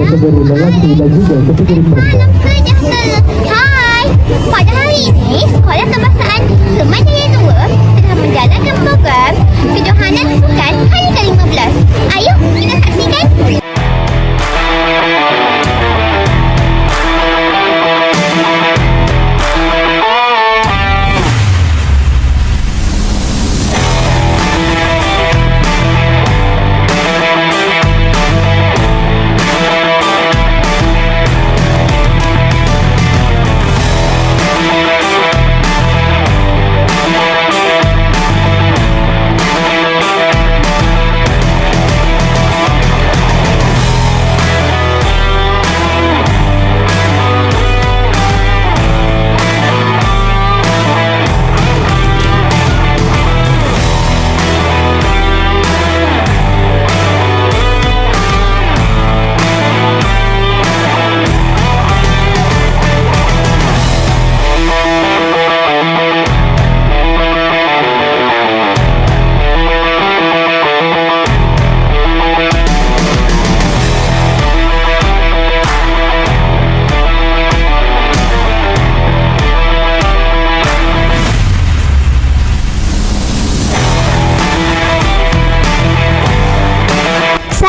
kategori lelaki dan juga kategori perempuan. Hai. Pada hari ini,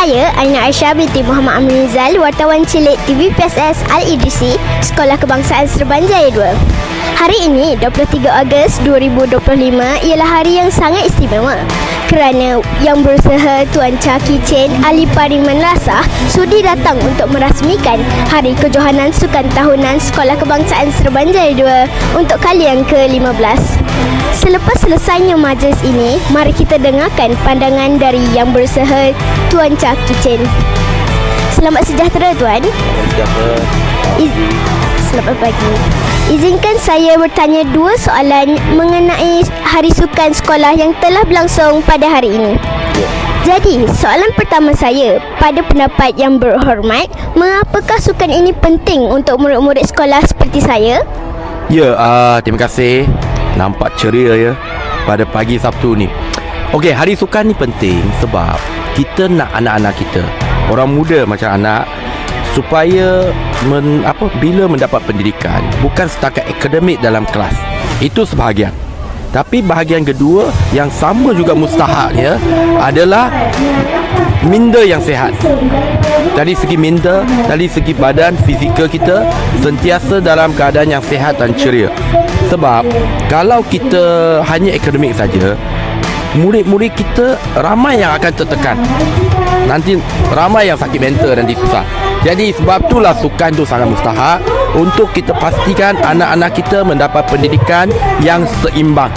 Saya Aina Aisyah binti Muhammad Amir Rizal, wartawan cilik TV PSS Al-Idrisi, Sekolah Kebangsaan Serbanjaya 2. Hari ini, 23 Ogos 2025 ialah hari yang sangat istimewa kerana yang berusaha Tuan Chaki Chen Ali Pariman Rasah sudi datang untuk merasmikan Hari Kejohanan Sukan Tahunan Sekolah Kebangsaan Serbanjaya 2 untuk kali yang ke-15. Selepas selesainya majlis ini, mari kita dengarkan pandangan dari yang berusaha Tuan Cak Kitchen. Selamat sejahtera Tuan. Iz- Selamat pagi. Izinkan saya bertanya dua soalan mengenai Hari Sukan Sekolah yang telah berlangsung pada hari ini. Jadi, soalan pertama saya, pada pendapat yang berhormat, mengapakah sukan ini penting untuk murid-murid sekolah seperti saya? Ya, uh, terima kasih. Nampak ceria ya pada pagi Sabtu ni. Okey, hari sukan ni penting sebab kita nak anak-anak kita, orang muda macam anak supaya men, apa bila mendapat pendidikan bukan setakat akademik dalam kelas. Itu sebahagian. Tapi bahagian kedua yang sama juga mustahaknya adalah minda yang sihat. Dari segi minda, dari segi badan, fizikal kita sentiasa dalam keadaan yang sihat dan ceria. Sebab kalau kita hanya akademik saja, murid-murid kita ramai yang akan tertekan. Nanti ramai yang sakit mental nanti susah. Jadi sebab itulah sukan tu sangat mustahak untuk kita pastikan anak-anak kita mendapat pendidikan yang seimbang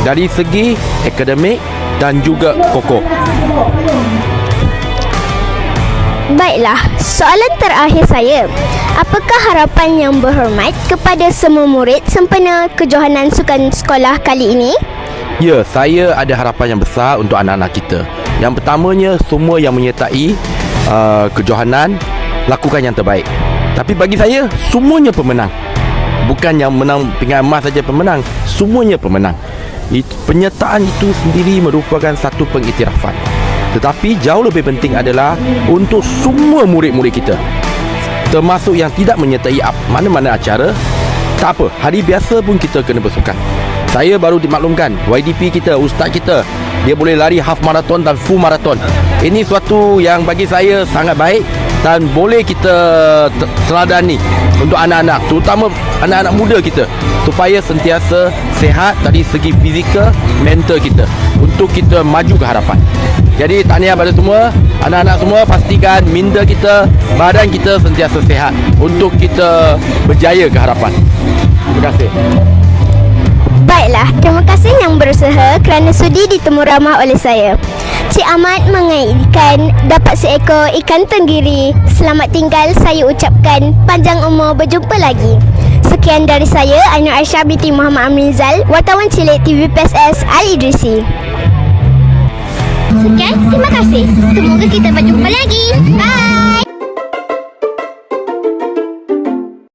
dari segi akademik dan juga kokoh. Baiklah, soalan terakhir saya. Apakah harapan yang berhormat kepada semua murid sempena kejohanan sukan sekolah kali ini? Ya, saya ada harapan yang besar untuk anak-anak kita. Yang pertamanya, semua yang menyertai uh, kejohanan lakukan yang terbaik. Tapi bagi saya, semuanya pemenang. Bukan yang menang pinggan emas saja pemenang, semuanya pemenang. It, penyertaan itu sendiri merupakan satu pengiktirafan. Tetapi jauh lebih penting adalah untuk semua murid-murid kita. Termasuk yang tidak menyertai mana-mana acara, tak apa, hari biasa pun kita kena bersukan. Saya baru dimaklumkan YDP kita, ustaz kita Dia boleh lari half marathon dan full marathon Ini suatu yang bagi saya sangat baik Dan boleh kita te- teladani Untuk anak-anak Terutama anak-anak muda kita Supaya sentiasa sehat dari segi fizikal, mental kita Untuk kita maju ke harapan Jadi tahniah pada semua Anak-anak semua pastikan minda kita Badan kita sentiasa sehat Untuk kita berjaya ke harapan Terima kasih berusaha kerana sudi ditemu ramah oleh saya. Cik Ahmad mengaitkan dapat seekor ikan tenggiri. Selamat tinggal saya ucapkan panjang umur berjumpa lagi. Sekian dari saya, Aina Aisyah binti Muhammad Amrizal, wartawan cilik TV PSS Al-Idrisi. Sekian, terima kasih. Semoga kita berjumpa lagi. Bye!